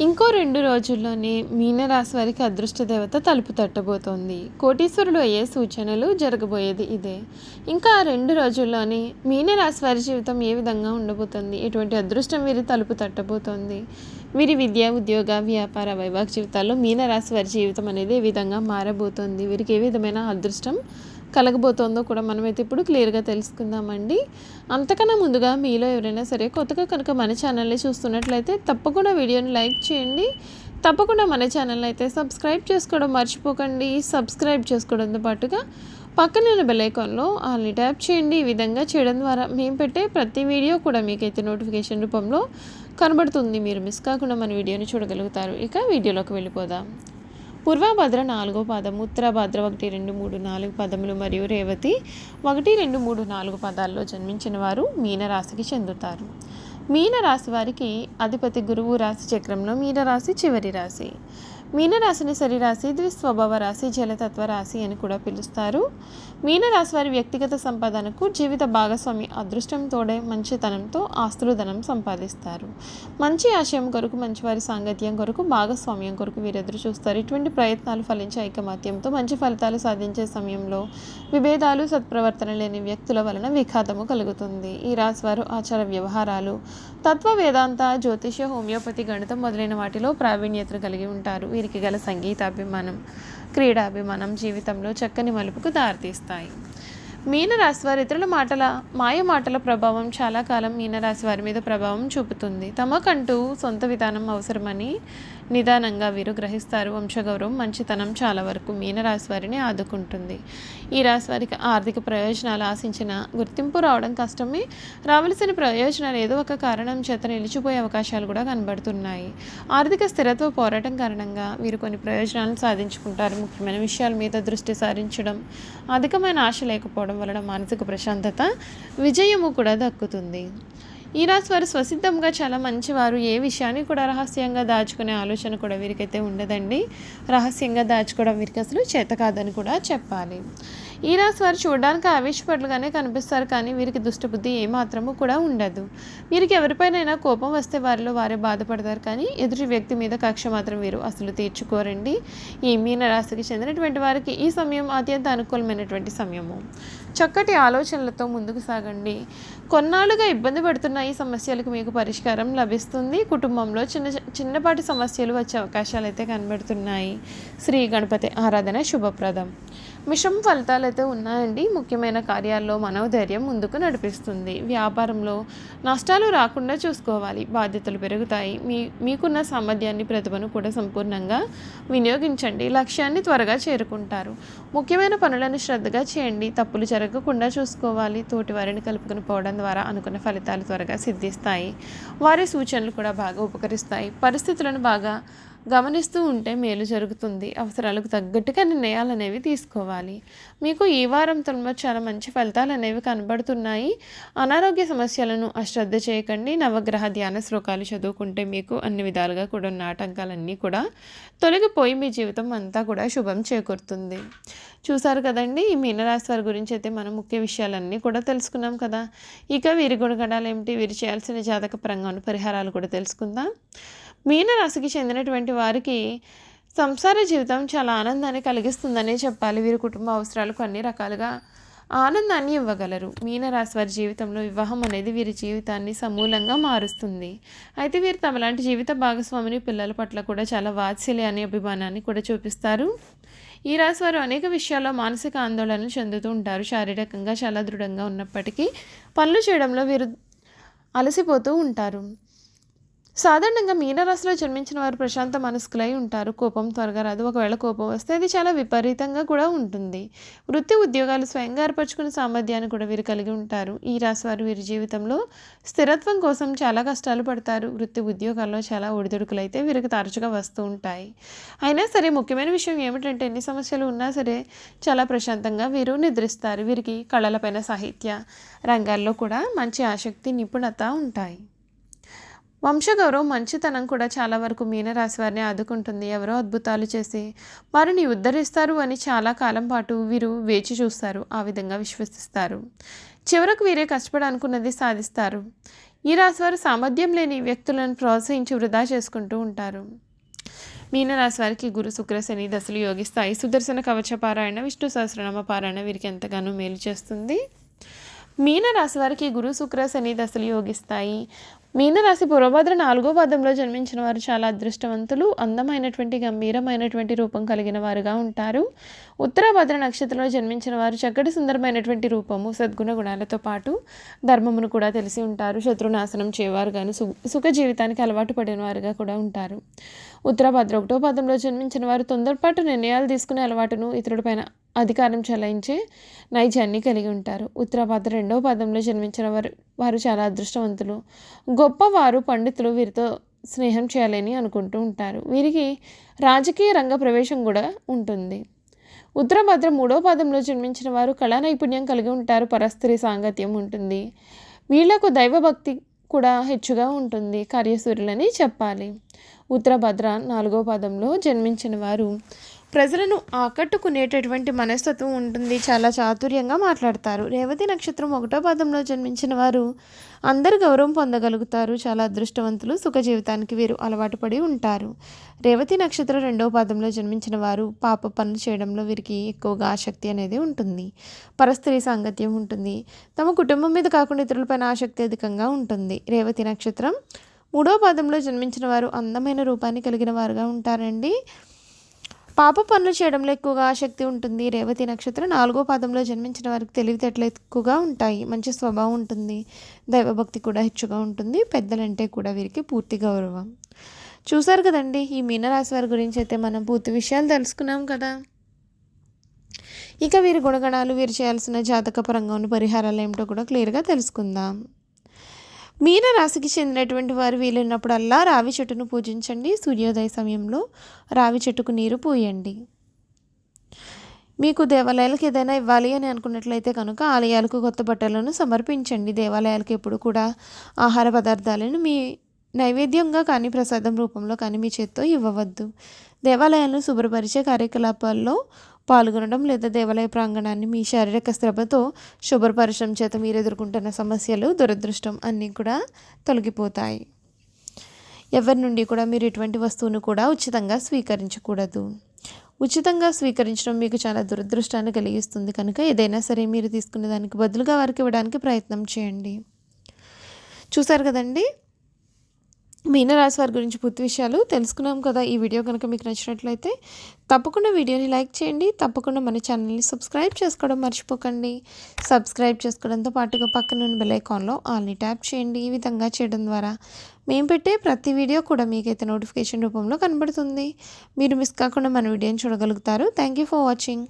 ఇంకో రెండు రోజుల్లోనే మీనరాశి వారికి అదృష్ట దేవత తలుపు తట్టబోతోంది. కోటీశ్వరుడు అయ్యే సూచనలు జరగబోయేది ఇదే. ఇంకా ఆ రెండు రోజుల్లోనే మీనరాశి వారి జీవితం ఏ విధంగా ఉండబోతుంది? ఎటువంటి అదృష్టం వీరి తలుపు తట్టబోతోంది? వీరి విద్య ఉద్యోగ వ్యాపార వైవాహిక జీవితాల్లో మీనరాశి వారి జీవితం అనేది ఏ విధంగా మారబోతోంది? వీరికి ఏ విధమైన అదృష్టం కలగబోతోందో కూడా మనమైతే ఇప్పుడు క్లియర్గా తెలుసుకుందామండి. అంతకన్నా ముందుగా మీలో ఎవరైనా సరే కొత్తగా కనుక మన ఛానల్ని చూస్తున్నట్లయితే తప్పకుండా వీడియోని లైక్ చేయండి. తప్పకుండా మన ఛానల్ అయితే సబ్స్క్రైబ్ చేసుకోవడం మర్చిపోకండి. సబ్స్క్రైబ్ చేసుకోవడంతో పాటుగా పక్కన ఉన్న బెల్ ఆల్ని ట్యాప్ చేయండి. ఈ విధంగా చేయడం ద్వారా మేము పెట్టే ప్రతి వీడియో కూడా మీకైతే నోటిఫికేషన్ రూపంలో కనబడుతుంది. మీరు మిస్ కాకుండా మన వీడియోని చూడగలుగుతారు. ఇక వీడియోలోకి వెళ్ళిపోదాం. పూర్వభద్ర నాలుగో పదం ఉత్తరభద్ర ఒకటి రెండు మూడు నాలుగు పదములు మరియు రేవతి ఒకటి రెండు మూడు నాలుగు పదాల్లో జన్మించిన వారు మీనరాశికి చెందుతారు. మీనరాశి వారికి అధిపతి గురువు రాశి చక్రంలో మీనరాశి చివరి రాశి. మీనరాశిని శరీరాశి ద్విస్వభావ రాశి జలతత్వ రాశి అని కూడా పిలుస్తారు. మీనరాశి వారి వ్యక్తిగత సంపాదనకు జీవిత భాగస్వామి అదృష్టం తోడే మంచితనంతో ఆస్తులు ధనం సంపాదిస్తారు. మంచి ఆశయం కొరకు మంచివారి సాంగత్యం కొరకు భాగస్వామ్యం కొరకు వీరెదురు చూస్తారు. ఇటువంటి ప్రయత్నాలు ఫలించే ఐకమత్యంతో మంచి ఫలితాలు సాధించే సమయంలో విభేదాలు సత్ప్రవర్తన లేని వ్యక్తుల వలన విఘాతము కలుగుతుంది. ఈ రాశి వారు ఆచార వ్యవహారాలు తత్వ వేదాంత జ్యోతిష్య హోమియోపతి గణితం మొదలైన వాటిలో ప్రావీణ్యతను కలిగి ఉంటారు. వీరికి గల సంగీతాభిమానం క్రీడాభిమానం జీవితంలో చక్కని మలుపుకు దారితీస్తాయి. మీనరాశి వారి ఇతరుల మాటల మాయ మాటల ప్రభావం చాలా కాలం మీనరాశి వారి మీద ప్రభావం చూపుతుంది. తమకంటూ సొంత విధానం అవసరమని నిదానంగా వీరు గ్రహిస్తారు. వంశగౌరవం మంచితనం చాలా వరకు మీనరాశి వారిని ఆదుకుంటుంది. ఈ రాశి వారికి ఆర్థిక ప్రయోజనాలు ఆశించిన గుర్తింపు రావడం కష్టమే. రావలసిన ప్రయోజనాలు ఏదో ఒక కారణం చేత నిలిచిపోయే అవకాశాలు కూడా కనబడుతున్నాయి. ఆర్థిక స్థిరత్వ పోరాటం కారణంగా వీరు కొన్ని ప్రయోజనాలను సాధించుకుంటారు. ముఖ్యమైన విషయాల మీద దృష్టి సారించడం అధికమైన ఆశ లేకపోవడం వలన మానసిక ప్రశాంతత విజయము కూడా దక్కుతుంది. ఈ రాశి వారు స్వసిద్ధంగా చాలా మంచివారు. ఏ విషయాన్ని కూడా రహస్యంగా దాచుకునే ఆలోచన కూడా వీరికైతే ఉండదండి. రహస్యంగా దాచుకోవడం వీరికి అసలు చేత కాదని కూడా చెప్పాలి. ఈ రాశి వారు చూడడానికి ఆవేశపడలుగానే కనిపిస్తారు కానీ వీరికి దుష్టబుద్ధి ఏమాత్రము కూడా ఉండదు. వీరికి ఎవరిపైనైనా కోపం వస్తే వారిలో వారే బాధపడతారు కానీ ఎదుటి వ్యక్తి మీద కక్ష మాత్రం వీరు అసలు తీర్చుకోరండి. ఈ మీన రాశికి చెందినటువంటి వారికి ఈ సమయం అత్యంత అనుకూలమైనటువంటి సమయము. చక్కటి ఆలోచనలతో ముందుకు సాగండి. కొన్నాళ్ళుగా ఇబ్బంది పడుతున్న ఈ సమస్యలకు మీకు పరిష్కారం లభిస్తుంది. కుటుంబంలో చిన్న చిన్నపాటి సమస్యలు వచ్చే అవకాశాలు అయితే కనబడుతున్నాయి. శ్రీ గణపతి ఆరాధన శుభప్రదం. మిశ్రమ ఫలితాలు అయితే ఉన్నాయండి. ముఖ్యమైన కార్యాల్లో మనోధైర్యం ముందుకు నడిపిస్తుంది. వ్యాపారంలో నష్టాలు రాకుండా చూసుకోవాలి. బాధ్యతలు పెరుగుతాయి. మీ మీకున్న సామర్థ్యాన్ని ప్రతిభను కూడా సంపూర్ణంగా వినియోగించండి. లక్ష్యాన్ని త్వరగా చేరుకుంటారు. ముఖ్యమైన పనులను శ్రద్ధగా చేయండి. తప్పులు జరగకుండా చూసుకోవాలి. తోటి వారిని కలుపుకొని పోవడం ద్వారా అనుకున్న ఫలితాలు త్వరగా సిద్ధిస్తాయి. వారి సూచనలు కూడా బాగా ఉపకరిస్తాయి. పరిస్థితులను బాగా గమనిస్తూ ఉంటే మేలు జరుగుతుంది. అవసరాలకు తగ్గట్టుగా నిర్ణయాలు అనేవి తీసుకోవాలి. మీకు ఈ వారం వారంతో చాలా మంచి ఫలితాలు అనేవి కనబడుతున్నాయి. అనారోగ్య సమస్యలను అశ్రద్ధ చేయకండి. నవగ్రహ ధ్యాన శ్లోకాలు చదువుకుంటే మీకు అన్ని విధాలుగా కూడా ఉన్న ఆటంకాలన్నీ కూడా తొలగిపోయి మీ జీవితం అంతా కూడా శుభం చేకూరుతుంది. చూసారు కదండి ఈ మీనరాశి వారి గురించి అయితే మనం ముఖ్య విషయాలన్నీ కూడా తెలుసుకున్నాం కదా. ఇక వీరి గుణగణాలు ఏమిటి? వీరు చేయాల్సిన జాతక పరంగా పరిహారాలు కూడా తెలుసుకుందాం. మీనరాశికి చెందినటువంటి వారికి సంసార జీవితం చాలా ఆనందాన్ని కలిగిస్తుందనే చెప్పాలి. వీరి కుటుంబ అవసరాలకు అన్ని రకాలుగా ఆనందాన్ని ఇవ్వగలరు. మీనరాశి వారి జీవితంలో వివాహం అనేది వీరి జీవితాన్ని సమూలంగా మారుస్తుంది. అయితే వీరు తమలాంటి జీవిత భాగస్వామిని పిల్లల పట్ల కూడా చాలా వాత్సల్య అనే అభిమానాన్ని కూడా చూపిస్తారు. ఈ రాశి వారు అనేక విషయాల్లో మానసిక ఆందోళనలు చెందుతూ ఉంటారు. శారీరకంగా చాలా దృఢంగా ఉన్నప్పటికీ పనులు చేయడంలో వీరు అలసిపోతూ ఉంటారు. సాధారణంగా మీనరాశిలో జన్మించిన వారు ప్రశాంత మనస్కులై ఉంటారు. కోపం త్వరగా రాదు. ఒకవేళ కోపం వస్తే అది చాలా విపరీతంగా కూడా ఉంటుంది. వృత్తి ఉద్యోగాలు స్వయంగా ఏర్పరచుకునే సామర్థ్యాన్ని కూడా వీరు కలిగి ఉంటారు. ఈ రాశి వారు వీరి జీవితంలో స్థిరత్వం కోసం చాలా కష్టాలు పడతారు. వృత్తి ఉద్యోగాల్లో చాలా ఒడిదుడుకులు అయితే వీరికి తరచుగా వస్తూ ఉంటాయి. అయినా సరే ముఖ్యమైన విషయం ఏమిటంటే ఎన్ని సమస్యలు ఉన్నా సరే చాలా ప్రశాంతంగా వీరు నిద్రిస్తారు. వీరికి కళలపైన సాహిత్య రంగాల్లో కూడా మంచి ఆసక్తి నిపుణత ఉంటాయి. వంశగౌరవం మంచితనం కూడా చాలా వరకు మీనరాశి వారిని ఆదుకుంటుంది. ఎవరో అద్భుతాలు చేసి వారిని ఉద్ధరిస్తారు అని చాలా కాలం పాటు వీరు వేచి చూస్తారు ఆ విధంగా విశ్వసిస్తారు. చివరకు వీరే కష్టపడి అనుకున్నది సాధిస్తారు. ఈ రాశి వారు సామర్థ్యం లేని వ్యక్తులను ప్రోత్సహించి వృధా చేసుకుంటూ ఉంటారు. మీనరాశి వారికి గురు శుక్ర శని దశలు యోగిస్తాయి సుదర్శన కవచ పారాయణ విష్ణు సహస్రనామ పారాయణ వీరికి ఎంతగానో మేలు చేస్తుంది. మీనరాశి వారికి గురు శుక్ర శని దశలు యోగిస్తాయి. మీనరాశి పూర్వభద్ర నాలుగో పాదంలో జన్మించిన వారు చాలా అదృష్టవంతులు అందమైనటువంటి గంభీరమైనటువంటి రూపం కలిగిన వారుగా ఉంటారు. ఉత్తరాభద్ర నక్షత్రంలో జన్మించిన వారు చక్కటి సుందరమైనటువంటి రూపము సద్గుణ గుణాలతో పాటు ధర్మమును కూడా తెలిసి ఉంటారు. శత్రునాశనం చేయవారు కానీ సు సుఖ జీవితానికి అలవాటు పడిన వారుగా కూడా ఉంటారు. ఉత్తరాభద్ర ఒకటో పాదంలో జన్మించిన వారు తొందరపాటు నిర్ణయాలు తీసుకునే అలవాటును ఇతరుడిపైన అధికారం చెలాయించే నైజాన్ని కలిగి ఉంటారు. ఉత్తరాభద్ర రెండవ పదంలో జన్మించిన వారు వారు చాలా అదృష్టవంతులు. గొప్పవారు పండితులు వీరితో స్నేహం చేయాలని అనుకుంటూ ఉంటారు. వీరికి రాజకీయ రంగ ప్రవేశం కూడా ఉంటుంది. ఉత్తరభద్ర మూడో పాదంలో జన్మించిన వారు కళా నైపుణ్యం కలిగి ఉంటారు. పరస్త్రీ సాంగత్యం ఉంటుంది. వీళ్ళకు దైవభక్తి కూడా హెచ్చుగా ఉంటుంది. కార్యసూర్యులని చెప్పాలి. ఉత్తరభద్ర నాలుగో పాదంలో జన్మించిన వారు ప్రజలను ఆకట్టుకునేటటువంటి మనస్తత్వం ఉంటుంది. చాలా చాతుర్యంగా మాట్లాడతారు. రేవతి నక్షత్రం ఒకటో పాదంలో జన్మించిన వారు అందరు గౌరవం పొందగలుగుతారు. చాలా అదృష్టవంతులు సుఖ జీవితానికి వీరు అలవాటు పడి ఉంటారు. రేవతి నక్షత్రం రెండవ పాదంలో జన్మించిన వారు పాప పనులు చేయడంలో వీరికి ఎక్కువగా ఆసక్తి అనేది ఉంటుంది. పరస్త్రీ సాంగత్యం ఉంటుంది. తమ కుటుంబం మీద కాకుండా ఇతరులపైన ఆసక్తి అధికంగా ఉంటుంది. రేవతి నక్షత్రం మూడో పాదంలో జన్మించిన వారు అందమైన రూపాన్ని కలిగిన వారుగా ఉంటారండి. పాప పనులు చేయడంలో ఎక్కువగా ఆసక్తి ఉంటుంది. రేవతి నక్షత్రం నాలుగో పాదంలో జన్మించిన వారికి తెలివితేటలు ఎక్కువగా ఉంటాయి. మంచి స్వభావం ఉంటుంది. దైవభక్తి కూడా హెచ్చుగా ఉంటుంది. పెద్దలంటే కూడా వీరికి పూర్తి గౌరవం. చూసారు కదండి ఈ మీనరాశి వారి గురించి అయితే మనం పూర్తి విషయాలు తెలుసుకున్నాం కదా. ఇక వీరి గుణగణాలు వీరు చేయాల్సిన జాతక పరంగా ఉన్న పరిహారాలు ఏమిటో కూడా క్లియర్గా తెలుసుకుందాం. మీనరాశికి చెందినటువంటి వారు వీలైనప్పుడల్లా రావి చెట్టును పూజించండి. సూర్యోదయ సమయంలో రావి చెట్టుకు నీరు పోయండి. మీకు దేవాలయాలకు ఏదైనా ఇవ్వాలి అని అనుకున్నట్లయితే కనుక ఆలయాలకు కొత్త బట్టలను సమర్పించండి. దేవాలయాలకు ఎప్పుడు కూడా ఆహార పదార్థాలను మీ నైవేద్యంగా కానీ ప్రసాదం రూపంలో కానీ మీ చేత్తో ఇవ్వవద్దు. దేవాలయాలను శుభ్రపరిచే కార్యకలాపాల్లో పాల్గొనడం లేదా దేవాలయ ప్రాంగణాన్ని మీ శారీరక శ్రమతో శుభ్రపరచడం చేత మీరు ఎదుర్కొంటున్న సమస్యలు దురదృష్టం అన్నీ కూడా తొలగిపోతాయి. ఎవరి నుండి కూడా మీరు ఎటువంటి వస్తువును కూడా ఉచితంగా స్వీకరించకూడదు. ఉచితంగా స్వీకరించడం మీకు చాలా దురదృష్టాన్ని కలిగిస్తుంది కనుక ఏదైనా సరే మీరు తీసుకునే దానికి బదులుగా వారికి ఇవ్వడానికి ప్రయత్నం చేయండి. చూసారు కదండి? మీనరాశి వారి గురించి పూర్తి విషయాలు తెలుసుకున్నాం కదా ఈ వీడియో కనుక మీకు నచ్చినట్లయితే తప్పకుండా వీడియోని లైక్ చేయండి తప్పకుండా మన ఛానల్ని సబ్స్క్రైబ్ చేసుకోవడం మర్చిపోకండి. సబ్స్క్రైబ్ చేసుకోవడంతో పాటుగా పక్కన ఉన్న బెల్ ఐకాన్లో ఆల్ని ట్యాప్ చేయండి. ఈ విధంగా చేయడం ద్వారా మేము పెట్టే ప్రతి వీడియో కూడా మీకైతే నోటిఫికేషన్ రూపంలో కనబడుతుంది. మీరు మిస్ కాకుండా మన వీడియోని చూడగలుగుతారు. Thank you for watching.